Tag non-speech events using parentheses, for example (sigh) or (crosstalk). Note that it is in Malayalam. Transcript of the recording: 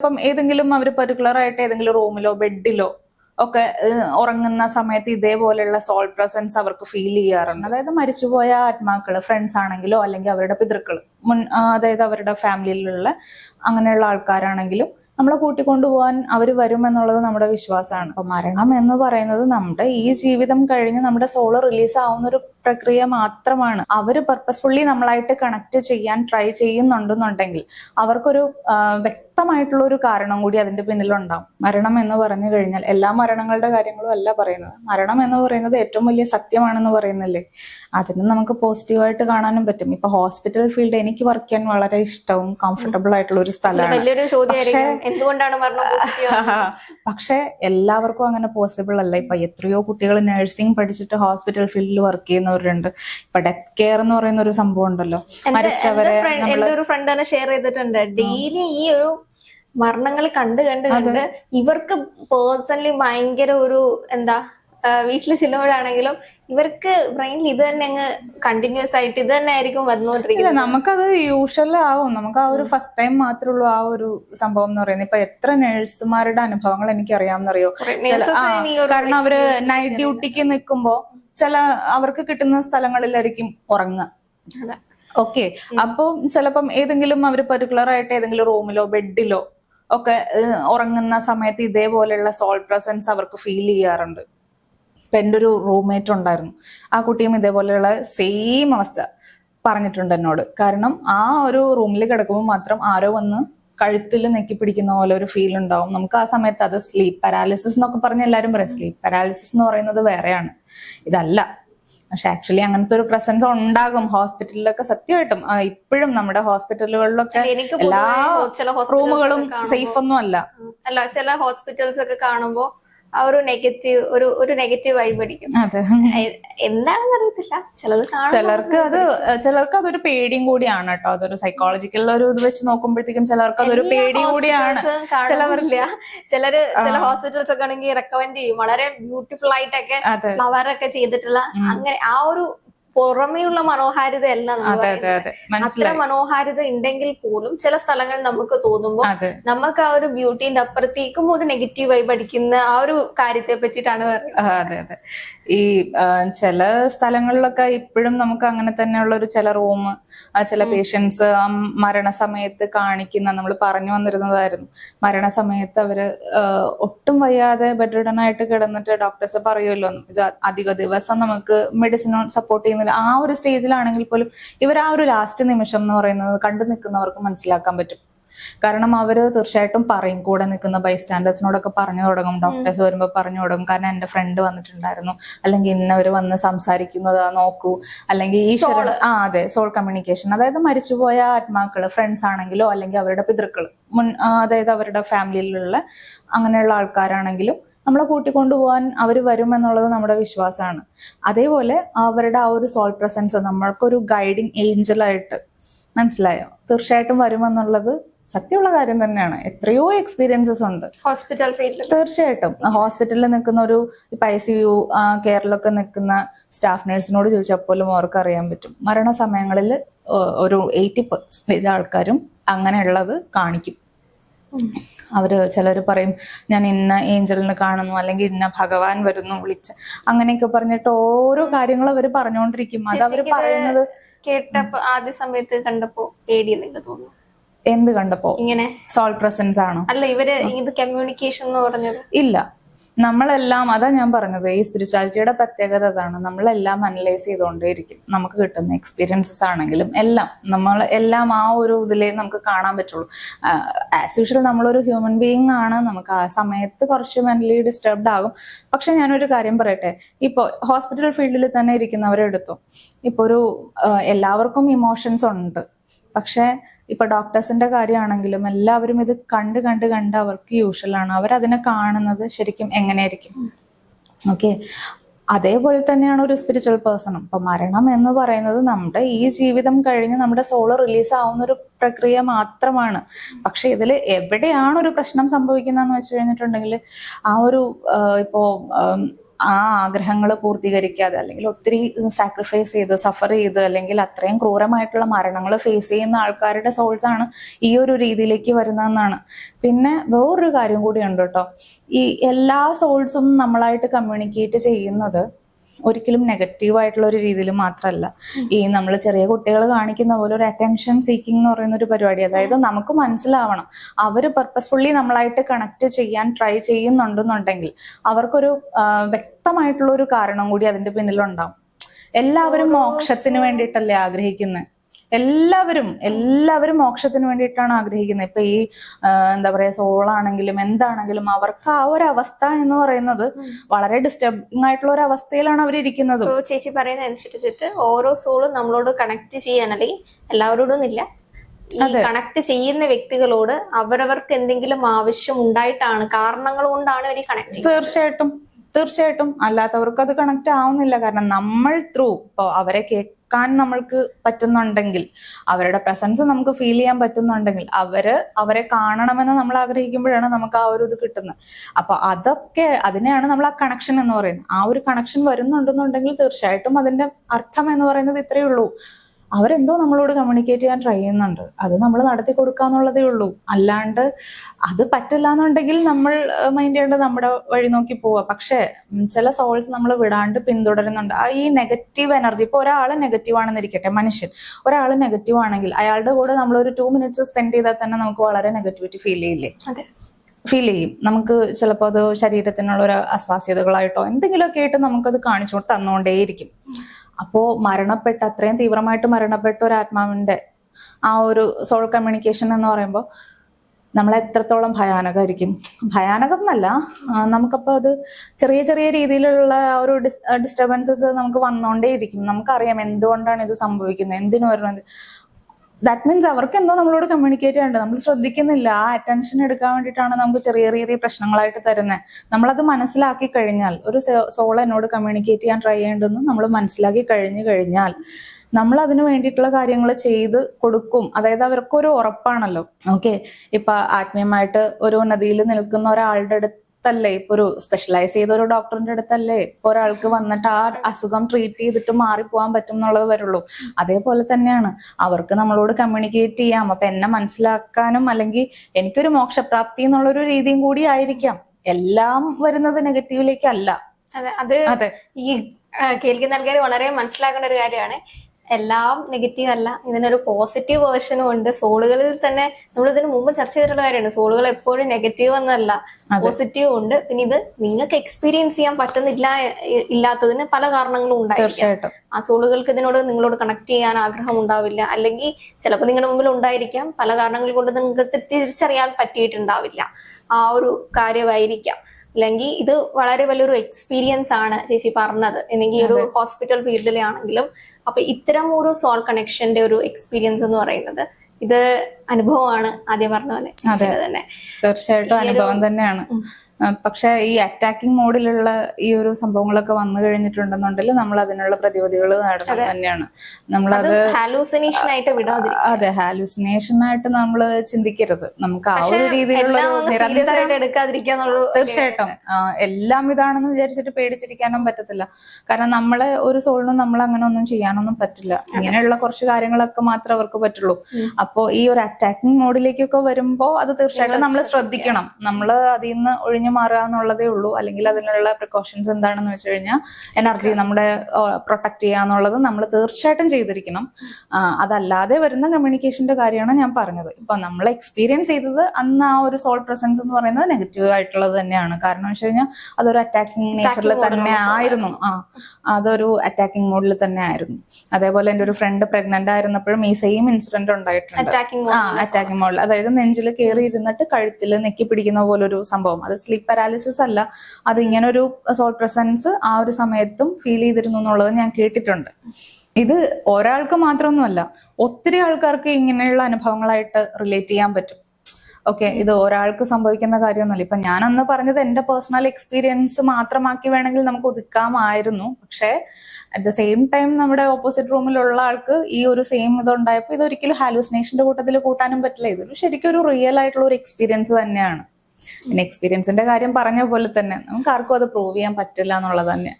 ഇപ്പം ഏതെങ്കിലും അവർ പെർട്ടിക്കുലർ ആയിട്ട് ഏതെങ്കിലും റൂമിലോ ബെഡിലോ ഒക്കെ ഉറങ്ങുന്ന സമയത്ത് ഇതേപോലെയുള്ള സോൾ പ്രസൻസ് അവർക്ക് ഫീൽ ചെയ്യാറുണ്ട്. അതായത് മരിച്ചുപോയ ആത്മാക്കൾ ഫ്രണ്ട്സ് ആണെങ്കിലോ അല്ലെങ്കിൽ അവരുടെ പിതൃക്കൾ മുൻ അതായത് അവരുടെ ഫാമിലിയിലുള്ള അങ്ങനെയുള്ള ആൾക്കാരാണെങ്കിലും നമ്മളെ കൂട്ടിക്കൊണ്ടുപോകാൻ അവർ വരും എന്നുള്ളത് നമ്മുടെ വിശ്വാസമാണ്. അപ്പൊ മരണം എന്ന് പറയുന്നത് നമ്മുടെ ഈ ജീവിതം കഴിഞ്ഞ് നമ്മുടെ സോൾ റിലീസ് ആവുന്ന ഒരു പ്രക്രിയ മാത്രമാണ്. അവർ പർപ്പസ്ഫുള്ളി നമ്മളായിട്ട് കണക്ട് ചെയ്യാൻ ട്രൈ ചെയ്യുന്നുണ്ടെന്നുണ്ടെങ്കിൽ അവർക്കൊരു വ്യക്തമായിട്ടുള്ള ഒരു കാരണം കൂടി അതിന്റെ പിന്നിലുണ്ടാവും. മരണം എന്ന് പറഞ്ഞു കഴിഞ്ഞാൽ എല്ലാ മരണങ്ങളുടെ കാര്യങ്ങളും അല്ല പറയുന്നത്. മരണം എന്ന് പറയുന്നത് ഏറ്റവും വലിയ സത്യമാണെന്ന് പറയുന്നില്ലേ? അതിന് നമുക്ക് പോസിറ്റീവായിട്ട് കാണാനും പറ്റും. ഇപ്പൊ ഹോസ്പിറ്റൽ ഫീൽഡ് എനിക്ക് വർക്ക് ചെയ്യാൻ വളരെ ഇഷ്ടവും കംഫർട്ടബിൾ ആയിട്ടുള്ള ഒരു സ്ഥലമാണ്? പക്ഷെ (laughs) എല്ലാവർക്കും അങ്ങനെ പോസിബിൾ അല്ല. ഇപ്പൊ എത്രയോ കുട്ടികൾ നഴ്സിംഗ് പഠിച്ചിട്ട് ഹോസ്പിറ്റൽ ഫീൽഡിൽ വർക്ക് ചെയ്യുന്നവരുണ്ട് ഇപ്പൊ ഡെത്ത് കെയർ എന്ന് പറയുന്ന ഒരു സംഭവം ഉണ്ടല്ലോ. മരിച്ചവരെ എന്റെ ഒരു ഫ്രണ്ട് തന്നെ ഷെയർ ചെയ്തിട്ടുണ്ട്. ഡെയിലി ഈ ഒരു മരണങ്ങൾ കണ്ട് കണ്ട് കണ്ട് ഇവർക്ക് പേഴ്സണലി ഭയങ്കര ഒരു എന്താ വീട്ടിൽ ചെല്ലുമ്പോഴാണെങ്കിലും ഇവർക്ക് ബ്രെയിനിൽ ഇത് തന്നെ അങ്ങ് കണ്ടിന്യൂസ് ആയിട്ട് ഇത് തന്നെ ആയിരിക്കും വന്നുകൊണ്ടിരിക്കുന്നത്. നമുക്കത് യൂഷ്വൽ ആവും. നമുക്ക് ആ ഒരു ഫസ്റ്റ് ടൈം മാത്രമേ ഉള്ളൂ ആ ഒരു സംഭവം എന്ന് പറയുന്നത്. ഇപ്പൊ എത്ര നഴ്സുമാരുടെ അനുഭവങ്ങൾ എനിക്ക് അറിയാമെന്നറിയോ കാരണം അവർ നൈറ്റ് ഡ്യൂട്ടിക്ക് നിൽക്കുമ്പോ ചില അവർക്ക് കിട്ടുന്ന സ്ഥലങ്ങളിലായിരിക്കും ഉറങ്ങുക. ഓക്കെ അപ്പം ചിലപ്പം ഏതെങ്കിലും അവർ പെർട്ടിക്കുലർ ആയിട്ട് ഏതെങ്കിലും റൂമിലോ ബെഡിലോ ഒക്കെ ഉറങ്ങുന്ന സമയത്ത് ഇതേപോലെയുള്ള സോൾ പ്രസൻസ് അവർക്ക് ഫീൽ ചെയ്യാറുണ്ട്. ഇപ്പൊ എന്റെ ഒരു റൂംമേറ്റ് ഉണ്ടായിരുന്നു. ആ കുട്ടിയും ഇതേപോലെയുള്ള സെയിം അവസ്ഥ പറഞ്ഞിട്ടുണ്ട് എന്നോട്. കാരണം ആ ഒരു റൂമിൽ കിടക്കുമ്പോൾ മാത്രം ആരോ വന്ന് കഴുത്തിൽ നെക്കി പിടിക്കുന്ന പോലെ ഒരു ഫീൽ ഉണ്ടാവും. നമുക്ക് ആ സമയത്ത് അത് സ്ലീപ്പ് പാരാലിസിസ് എന്നൊക്കെ പറഞ്ഞ് എല്ലാവരും പറയും. സ്ലീപ്പ് പാരാലിസിസ് എന്ന് പറയുന്നത് വേറെയാണ്. ഇതല്ല. പക്ഷെ ആക്ച്വലി അങ്ങനത്തെ ഒരു പ്രസൻസ് ഉണ്ടാകും. ഹോസ്പിറ്റലിലൊക്കെ സത്യമായിട്ടും. ഇപ്പോഴും നമ്മുടെ ഹോസ്പിറ്റലുകളിലൊക്കെ എല്ലാ റൂമുകളും സേഫ് ഒന്നും അല്ല. അല്ല ചില ഹോസ്പിറ്റൽസ് ഒക്കെ കാണുമ്പോ ആ ഒരു നെഗറ്റീവ് ഒരു ഒരു നെഗറ്റീവ് വൈബ് അടിക്കും. എന്താണെന്ന് അറിയത്തില്ല. ചിലത് ചിലർക്ക് അത് ചിലർക്ക് അതൊരു പേടിയും കൂടിയാണ് കേട്ടോ. അതൊരു സൈക്കോളജിക്കൽ ഒരു ഇത് വെച്ച് നോക്കുമ്പോഴത്തേക്കും ചിലർക്ക് അതൊരു പേടി കൂടിയാണ്. ചിലവരില്ല ചിലര് ചില ഹോസ്പിറ്റൽസ് ഒക്കെ ആണെങ്കിൽ റെക്കമെൻഡ് ചെയ്യും. വളരെ ബ്യൂട്ടിഫുൾ ആയിട്ടൊക്കെ ഫ്ലവർ ഒക്കെ ചെയ്തിട്ടുള്ള അങ്ങനെ ആ ഒരു പുറമെയുള്ള മനോഹാരിത അല്ല അതെ അതെ അതെ. അത്ര മനോഹാരിത ഉണ്ടെങ്കിൽ പോലും ചില സ്ഥലങ്ങൾ നമുക്ക് തോന്നുമ്പോൾ നമുക്ക് ആ ഒരു ബ്യൂട്ടിന്റെ അപ്പുറത്തേക്കും ഒരു നെഗറ്റീവ് വൈബ് അടിക്കുന്ന ആ ഒരു കാര്യത്തെ പറ്റിയിട്ടാണ് അതെ അതെ. ഈ ചില സ്ഥലങ്ങളിലൊക്കെ ഇപ്പോഴും നമുക്ക് അങ്ങനെ തന്നെയുള്ള ഒരു ചില റൂം ചില പേഷ്യൻസ് മരണസമയത്ത് കാണിക്കുന്ന നമ്മൾ പറഞ്ഞു വന്നിരുന്നതായിരുന്നു. മരണസമയത്ത് അവർ ഒട്ടും വയ്യാതെ ബെഡ് റിഡൻ ആയിട്ട് കിടന്നിട്ട് ഡോക്ടേഴ്സ് പറയുമല്ലോ ഇത് അധിക ദിവസം നമുക്ക് മെഡിസിനോ സപ്പോർട്ട് ചെയ്യുന്നില്ല. ആ ഒരു സ്റ്റേജിലാണെങ്കിൽ പോലും ഇവർ ആ ഒരു ലാസ്റ്റ് നിമിഷം എന്ന് പറയുന്നത് കണ്ടു നിൽക്കുന്നവർക്ക് മനസ്സിലാക്കാൻ പറ്റും. കാരണം അവർ തീർച്ചയായിട്ടും പറയും കൂടെ നിൽക്കുന്ന ബൈസ്റ്റാൻഡേഴ്സിനോടൊക്കെ പറഞ്ഞു തുടങ്ങും. ഡോക്ടേഴ്സ് വരുമ്പോൾ പറഞ്ഞു തുടങ്ങും കാരണം എന്റെ ഫ്രണ്ട് വന്നിട്ടുണ്ടായിരുന്നു. അല്ലെങ്കിൽ ഇന്നവര് വന്ന് സംസാരിക്കുന്നതാ നോക്കൂ. അല്ലെങ്കിൽ ഈശ്വരൻ ആ അതെ സോൾ കമ്മ്യൂണിക്കേഷൻ അതായത് മരിച്ചുപോയ ആത്മാക്കൾ ഫ്രണ്ട്സ് ആണെങ്കിലോ അല്ലെങ്കിൽ അവരുടെ പിതൃക്കൾ. മുൻ അതായത് അവരുടെ ഫാമിലിയിലുള്ള അങ്ങനെയുള്ള ആൾക്കാരാണെങ്കിലും നമ്മളെ കൂട്ടിക്കൊണ്ടുപോകാൻ അവർ വരുമെന്നുള്ളത് നമ്മുടെ വിശ്വാസമാണ്. അതേപോലെ അവരുടെ ആ ഒരു സോൾ പ്രസൻസ് നമ്മൾക്കൊരു ഗൈഡിങ് ഏഞ്ചലായിട്ട് മനസ്സിലായോ? തീർച്ചയായിട്ടും വരുമെന്നുള്ളത് സത്യമുള്ള കാര്യം തന്നെയാണ്. എത്രയോ എക്സ്പീരിയൻസസ് ഉണ്ട്. ഹോസ്പിറ്റൽ ഫീൽഡിൽ തീർച്ചയായിട്ടും. ഹോസ്പിറ്റലിൽ നിൽക്കുന്ന ഒരു ഇപ്പൊ ഐ സി യു കെയറിലൊക്കെ നിൽക്കുന്ന സ്റ്റാഫ് നഴ്സിനോട് ചോദിച്ചാൽ പോലും അവർക്ക് അറിയാൻ പറ്റും. മരണ സമയങ്ങളിൽ ഒരു എയ്റ്റി പെർസെന്റേജ് ആൾക്കാരും അങ്ങനെയുള്ളത് കാണിക്കും. അവർ ചിലർ പറയും ഞാൻ ഇന്ന ഏഞ്ചലിനെ കാണുന്നു അല്ലെങ്കിൽ ഇന്ന ഭഗവാൻ വരുന്നു വിളിച്ച് അങ്ങനെയൊക്കെ പറഞ്ഞിട്ട് ഓരോ കാര്യങ്ങൾ അവർ പറഞ്ഞുകൊണ്ടിരിക്കും അത് അവർ പറയുന്നത് കേട്ടപ്പോ ആദ്യ സമയത്ത് കണ്ടപ്പോ പേടി എന്തെങ്കിലും തോന്നുന്നു. എന്ത് കണ്ടപ്പോ? ഇങ്ങനെ. സോൾ പ്രസൻസ് ആണോ? അല്ല ഇവർ ഇത് കമ്മ്യൂണിക്കേഷൻ എന്ന് പറഞ്ഞത്? ഇല്ല. നമ്മളെല്ലാം അതാ ഞാൻ പറഞ്ഞത് ഈ സ്പിരിച്വാലിറ്റിയുടെ പ്രത്യേകത അതാണ്. നമ്മളെല്ലാം അനലൈസ് ചെയ്തുകൊണ്ടേയിരിക്കും. നമുക്ക് കിട്ടുന്ന എക്സ്പീരിയൻസസ് ആണെങ്കിലും എല്ലാം. നമ്മൾ എല്ലാം ആ ഒരു ഇതിലേ നമുക്ക് കാണാൻ പറ്റുള്ളൂ. ആസ് യൂഷ്വൽ നമ്മളൊരു ഹ്യൂമൻ ബീയിങ് ആണ്. നമുക്ക് ആ സമയത്ത് കുറച്ച് മെന്റലി ഡിസ്റ്റർബ്ഡ് ആകും. പക്ഷെ ഞാനൊരു കാര്യം പറയട്ടെ. ഇപ്പോൾ ഹോസ്പിറ്റൽ ഫീൽഡിൽ തന്നെ ഇരിക്കുന്നവരെ എടുത്തു ഇപ്പോൾ ഒരു എല്ലാവർക്കും ഇമോഷൻസ് ഉണ്ട്. പക്ഷെ ഇപ്പൊ ഡോക്ടേഴ്സിന്റെ കാര്യമാണെങ്കിലും എല്ലാവരും ഇത് കണ്ട് കണ്ട് കണ്ട് അവർക്ക് യൂഷ്വലാണ് അവരതിനെ കാണുന്നത് ശരിക്കും എങ്ങനെയായിരിക്കും? ഓക്കെ അതേപോലെ തന്നെയാണ് ഒരു സ്പിരിച്വൽ പേഴ്സണും ഇപ്പൊ മരണം എന്ന് പറയുന്നത് നമ്മുടെ ഈ ജീവിതം കഴിഞ്ഞ് നമ്മുടെ സോൾ റിലീസ് ആവുന്ന ഒരു പ്രക്രിയ മാത്രമാണ്. പക്ഷെ ഇതിൽ എവിടെയാണ് ഒരു പ്രശ്നം സംഭവിക്കുന്നതെന്ന് വെച്ച് കഴിഞ്ഞിട്ടുണ്ടെങ്കിൽ ആ ഒരു ഇപ്പോ ആം, ആഗ്രഹങ്ങൾ പൂർത്തീകരിക്കാതെ അല്ലെങ്കിൽ ഒത്തിരി സാക്രിഫൈസ് ചെയ്ത് സഫർ ചെയ്ത് അല്ലെങ്കിൽ അത്രയും ക്രൂരമായിട്ടുള്ള മരണങ്ങൾ ഫേസ് ചെയ്യുന്ന ആൾക്കാരുടെ സോൾസ് ആണ് ഈ ഒരു രീതിയിലേക്ക് വരുന്നതെന്നാണ് പിന്നെ വേറൊരു കാര്യം കൂടി ഉണ്ട് കേട്ടോ. ഈ എല്ലാ സോൾസും നമ്മളായിട്ട് കമ്മ്യൂണിക്കേറ്റ് ചെയ്യുന്നത് ഒരിക്കലും നെഗറ്റീവ് ആയിട്ടുള്ള ഒരു രീതിയിൽ മാത്രമല്ല ഈ നമ്മൾ ചെറിയ കുട്ടികൾ കാണിക്കുന്ന പോലെ ഒരു അറ്റൻഷൻ സീക്കിംഗ് എന്ന് പറയുന്ന ഒരു പരിപാടി. അതായത് നമുക്ക് മനസ്സിലാവണം. അവർ പർപ്പസ്ഫുള്ളി നമ്മളായിട്ട് കണക്ട് ചെയ്യാൻ ട്രൈ ചെയ്യുന്നുണ്ടെന്നുണ്ടെങ്കിൽ അവർക്കൊരു വ്യക്തമായിട്ടുള്ള ഒരു കാരണം കൂടി അതിന്റെ പിന്നിലുണ്ടാവും. എല്ലാവരും മോക്ഷത്തിന് വേണ്ടിയിട്ടല്ലേ ആഗ്രഹിക്കുന്നത് എല്ലാവരും എല്ലാവരും മോക്ഷത്തിന് വേണ്ടിയിട്ടാണ് ആഗ്രഹിക്കുന്നത്. ഇപ്പൊ ഈ എന്താ പറയാ സോളാണെങ്കിലും എന്താണെങ്കിലും അവർക്ക് ആ ഒരു അവസ്ഥ എന്ന് പറയുന്നത് വളരെ ഡിസ്റ്റർബിംഗ് ആയിട്ടുള്ള ഒരു അവസ്ഥയിലാണ് അവർ ഇരിക്കുന്നത് ചേച്ചി പറയുന്ന അനുസരിച്ചിട്ട് ഓരോ സോളും നമ്മളോട് കണക്ട് ചെയ്യാൻ അല്ലെങ്കിൽ എല്ലാവരോടും ഇല്ല. കണക്ട് ചെയ്യുന്ന വ്യക്തികളോട് അവരവർക്ക് എന്തെങ്കിലും ആവശ്യം ഉണ്ടായിട്ടാണ് കാരണങ്ങൾ കൊണ്ടാണ് അവർ കണക്ട് തീർച്ചയായിട്ടും. തീർച്ചയായിട്ടും അല്ലാത്തവർക്ക് അത് കണക്ട് ആവുന്നില്ല. കാരണം നമ്മൾ ത്രൂ ഇപ്പൊ അവരെ കേൾക്കാൻ നമ്മൾക്ക് പറ്റുന്നുണ്ടെങ്കിൽ അവരുടെ പ്രസൻസ് നമുക്ക് ഫീൽ ചെയ്യാൻ പറ്റുന്നുണ്ടെങ്കിൽ അവർ അവരെ കാണണമെന്ന് നമ്മൾ ആഗ്രഹിക്കുമ്പോഴാണ് നമുക്ക് ആ ഒരു ഇത് കിട്ടുന്നത്. അപ്പൊ അതൊക്കെ അതിനെയാണ് നമ്മൾ ആ കണക്ഷൻ എന്ന് പറയുന്നത്. ആ ഒരു കണക്ഷൻ വരുന്നുണ്ടെന്നുണ്ടെങ്കിൽ തീർച്ചയായിട്ടും അതിന്റെ അർത്ഥം എന്ന് പറയുന്നത് ഇത്രയേ ഉള്ളൂ. അവരെന്തോ നമ്മളോട് കമ്മ്യൂണിക്കേറ്റ് ചെയ്യാൻ ട്രൈ ചെയ്യുന്നുണ്ട്. അത് നമ്മൾ നടത്തി കൊടുക്കാന്നുള്ളതേ ഉള്ളൂ. അല്ലാണ്ട് അത് പറ്റില്ല എന്നുണ്ടെങ്കിൽ നമ്മൾ മൈൻഡ് ചെയ്യേണ്ടത് നമ്മുടെ വഴി നോക്കി പോവുക പക്ഷേ ചില സോൾസ് നമ്മൾ വിടാണ്ട് പിന്തുടരുന്നുണ്ട്. ആ ഈ നെഗറ്റീവ് എനർജി ഇപ്പൊ ഒരാൾ നെഗറ്റീവ് ആണെന്നിരിക്കട്ടെ മനുഷ്യൻ. ഒരാൾ നെഗറ്റീവ് ആണെങ്കിൽ അയാളുടെ കൂടെ നമ്മൾ ഒരു ടു മിനിറ്റ്സ് സ്പെൻഡ് ചെയ്താൽ തന്നെ നമുക്ക് വളരെ നെഗറ്റിവിറ്റി ഫീൽ ചെയ്യില്ലേ? അതെ. ഫീൽ ചെയ്യും. നമുക്ക് ചിലപ്പോൾ അത് ശരീരത്തിനുള്ള ഒരു അസ്വാസ്യതകളായിട്ടോ എന്തെങ്കിലുമൊക്കെ ആയിട്ട് നമുക്കത് കാണിച്ചു തന്നുകൊണ്ടേയിരിക്കും അപ്പോ മരണപ്പെട്ട അത്രയും തീവ്രമായിട്ട് മരണപ്പെട്ട ഒരു ആത്മാവിന്റെ ആ ഒരു സോൾ കമ്മ്യൂണിക്കേഷൻ എന്ന് പറയുമ്പോൾ നമ്മളെ എത്രത്തോളം ഭയാനകമായിരിക്കും. ഭയാനകം എന്നല്ല നമുക്കപ്പോ അത് ചെറിയ ചെറിയ രീതിയിലുള്ള ആ ഒരു ഡിസ്റ്റർബൻസസ് നമുക്ക് വന്നുകൊണ്ടേയിരിക്കും നമുക്കറിയാം എന്തുകൊണ്ടാണ് ഇത് സംഭവിക്കുന്നത് എന്തിനു വരുന്നത് ദാറ്റ് മീൻസ് അവർക്ക് എന്തോ നമ്മളോട് കമ്മ്യൂണിക്കേറ്റ് ചെയ്യേണ്ടത് നമ്മൾ ശ്രദ്ധിക്കുന്നില്ല. ആ അറ്റൻഷൻ എടുക്കാൻ വേണ്ടിയിട്ടാണ് നമുക്ക് ചെറിയ ചെറിയ പ്രശ്നങ്ങളായിട്ട് തരുന്നത്. നമ്മളത് മനസ്സിലാക്കി കഴിഞ്ഞാൽ ഒരു സോൾ എന്നോട് കമ്മ്യൂണിക്കേറ്റ് ചെയ്യാൻ ട്രൈ ചെയ്യേണ്ടെന്ന് നമ്മൾ മനസ്സിലാക്കി കഴിഞ്ഞു കഴിഞ്ഞാൽ നമ്മൾ അതിന് വേണ്ടിയിട്ടുള്ള കാര്യങ്ങൾ ചെയ്ത് കൊടുക്കും. അതായത് അവർക്കൊരു ഉറപ്പാണല്ലോ. ഓക്കെ ഇപ്പൊ ആത്മീയമായിട്ട് ഒരു ഉന്നതിയിൽ നിൽക്കുന്ന ഒരാളുടെ അടുത്തല്ലേ? ഇപ്പൊ ഒരു സ്പെഷ്യലൈസ് ചെയ്ത ഒരു ഡോക്ടറിന്റെ അടുത്തല്ലേ? ഇപ്പൊ ഒരാൾക്ക് വന്നിട്ട് ആ അസുഖം ട്രീറ്റ് ചെയ്തിട്ട് മാറിപ്പോവാൻ പറ്റും എന്നുള്ളത് വരുള്ളൂ. അതേപോലെ തന്നെയാണ്. അവർക്ക് നമ്മളോട് കമ്മ്യൂണിക്കേറ്റ് ചെയ്യാം. അപ്പൊ എന്നെ മനസ്സിലാക്കാനും അല്ലെങ്കിൽ എനിക്കൊരു മോക്ഷപ്രാപ്തി എന്നുള്ളൊരു രീതിയും കൂടി ആയിരിക്കാം. എല്ലാം വരുന്നത് നെഗറ്റീവിലേക്കല്ല അതെ അത് അതെ. ഈ കേൾക്കുന്ന ആൾക്കാർ വളരെ മനസ്സിലാക്കേണ്ട ഒരു കാര്യമാണ്. എല്ലാം നെഗറ്റീവ് അല്ല. ഇതിനൊരു പോസിറ്റീവ് വേർഷനും ഉണ്ട്. സോളുകളിൽ തന്നെ നമ്മൾ ഇതിന് മുമ്പ് ചർച്ച ചെയ്തിട്ടുള്ള കാര്യമാണ് സോളുകൾ എപ്പോഴും നെഗറ്റീവ് എന്നല്ല. പോസിറ്റീവ് ഉണ്ട്. പിന്നെ ഇത് നിങ്ങൾക്ക് എക്സ്പീരിയൻസ് ചെയ്യാൻ പറ്റുന്നില്ല ഇല്ലാത്തതിന് പല കാരണങ്ങളും ഉണ്ടായിരിക്കും. ആ സോളുകൾക്ക് ഇതിനോട് നിങ്ങളോട് കണക്ട് ചെയ്യാൻ ആഗ്രഹം ഉണ്ടാവില്ല അല്ലെങ്കിൽ ചിലപ്പോൾ നിങ്ങളുടെ മുമ്പിൽ ഉണ്ടായിരിക്കാം. പല കാരണങ്ങൾ കൊണ്ട് നിങ്ങൾക്ക് തിരിച്ചറിയാൻ പറ്റിയിട്ടുണ്ടാവില്ല. ആ ഒരു കാര്യമായിരിക്കാം. അല്ലെങ്കിൽ ഇത് വളരെ വലിയൊരു എക്സ്പീരിയൻസ് ആണ് ചേച്ചി പറഞ്ഞത്. അല്ലെങ്കിൽ ഒരു ഹോസ്പിറ്റൽ ഫീൽഡിലെ ആണെങ്കിലും അപ്പൊ ഇത്തരം ഒരു സോൾ കണക്ഷന്റെ ഒരു എക്സ്പീരിയൻസ് എന്ന് പറയുന്നത് ഇത് അനുഭവമാണ് ആദ്യം പറഞ്ഞ പോലെ. തന്നെ. തീർച്ചയായിട്ടും അനുഭവം തന്നെയാണ്. പക്ഷെ ഈ അറ്റാക്കിംഗ് മോഡിലുള്ള ഈ ഒരു സംഭവങ്ങളൊക്കെ വന്നു കഴിഞ്ഞിട്ടുണ്ടെന്നുണ്ടെങ്കിൽ നമ്മൾ അതിനുള്ള പ്രതിവിധികൾ നടന്നത് തന്നെയാണ്. നമ്മളത് ഹാലൂസിനേഷൻ ആയിട്ട് വിടാതെ അതെ ഹാലൂസിനേഷൻ ആയിട്ട് നമ്മൾ ചിന്തിക്കരുത്. നമുക്ക് ആ ഒരു രീതിയിലുള്ള നിരന്തരം തീർച്ചയായിട്ടും. എല്ലാം ഇതാണെന്ന് വിചാരിച്ചിട്ട് പേടിച്ചിരിക്കാനും പറ്റത്തില്ല. കാരണം നമ്മളെ ഒരു സോളിനും നമ്മൾ അങ്ങനെ ഒന്നും ചെയ്യാനൊന്നും പറ്റില്ല. ഇങ്ങനെയുള്ള കുറച്ച് കാര്യങ്ങളൊക്കെ മാത്രമേ അവർക്ക് പറ്റുള്ളൂ. അപ്പോ ഈ ഒരു അറ്റാക്കിംഗ് മോഡിലേക്കൊക്കെ വരുമ്പോ അത് തീർച്ചയായിട്ടും നമ്മൾ ശ്രദ്ധിക്കണം. നമ്മൾ അതിൽ നിന്ന് ഒഴിഞ്ഞു മാറുക എന്നുള്ളതേ ഉള്ളൂ. അല്ലെങ്കിൽ അതിനുള്ള പ്രിക്കോഷൻസ് എന്താണെന്ന് വെച്ച് കഴിഞ്ഞാൽ എനർജി നമ്മുടെ പ്രൊട്ടക്ട് ചെയ്യുക എന്നുള്ളത് നമ്മൾ തീർച്ചയായിട്ടും ചെയ്തിരിക്കണം. അതല്ലാതെ വരുന്ന കമ്മ്യൂണിക്കേഷന്റെ കാര്യമാണ് ഞാൻ പറഞ്ഞത്. ഇപ്പൊ നമ്മൾ എക്സ്പീരിയൻസ് ചെയ്തത് അന്ന് ആ ഒരു സോൾ പ്രസൻസ് എന്ന് പറയുന്നത് നെഗറ്റീവ് ആയിട്ടുള്ളത് തന്നെയാണ്. കാരണം വെച്ച് കഴിഞ്ഞാൽ അതൊരു അറ്റാക്കിംഗ് നേച്ചറിൽ തന്നെ ആയിരുന്നു. ആ അതൊരു അറ്റാക്കിംഗ് മോഡിൽ തന്നെ ആയിരുന്നു. അതേപോലെ എന്റെ ഒരു ഫ്രണ്ട് പ്രഗ്നന്റ് ആയിരുന്നപ്പോഴും ഈ സെയിം ഇൻസിഡന്റ് ഉണ്ടായിട്ടുണ്ട്. ആ അറ്റാക്കിംഗ് മോഡിൽ അതായത് നെഞ്ചിൽ കയറി ഇരുന്നിട്ട് കഴുത്തിൽ നെക്കി പിടിക്കുന്ന പോലെ ഒരു സംഭവം. അത് സ്ലീപ്പ് പാരാലിസിസ് അല്ല. അത് ഇങ്ങനെ ഒരു സോൾ പ്രസൻസ് ആ ഒരു സമയത്തും ഫീൽ ചെയ്തിരുന്നു എന്നുള്ളത് ഞാൻ കേട്ടിട്ടുണ്ട്. ഇത് ഒരാൾക്ക് മാത്രമൊന്നുമല്ല ഒത്തിരി ആൾക്കാർക്ക് ഇങ്ങനെയുള്ള അനുഭവങ്ങളായിട്ട് റിലേറ്റ് ചെയ്യാൻ പറ്റും. ഓക്കെ ഇത് ഒരാൾക്ക് സംഭവിക്കുന്ന കാര്യമൊന്നുമല്ല. ഇപ്പൊ ഞാൻ അന്ന് പറഞ്ഞത് എന്റെ പേഴ്സണൽ എക്സ്പീരിയൻസ് മാത്രമാക്കി വേണമെങ്കിൽ നമുക്ക് ഒതുക്കാമായിരുന്നു. പക്ഷേ അറ്റ് ദ സെയിം ടൈം നമ്മുടെ ഓപ്പോസിറ്റ് റൂമിലുള്ള ആൾക്ക് ഈ ഒരു സെയിം ഇതുണ്ടായപ്പോൾ ഇത് ഒരിക്കലും ഹാലൂസിനേഷന്റെ കൂട്ടത്തിൽ കൂട്ടാനും പറ്റില്ല. ഇതൊരു ശരിക്കും ഒരു റിയൽ ആയിട്ടുള്ള ഒരു എക്സ്പീരിയൻസ് തന്നെയാണ്. പിന്നെ എക്സ്പീരിയൻസിന്റെ കാര്യം പറഞ്ഞ പോലെ തന്നെ. നമുക്ക് ആർക്കും അത് പ്രൂവ് ചെയ്യാൻ പറ്റില്ല എന്നുള്ളത് തന്നെ.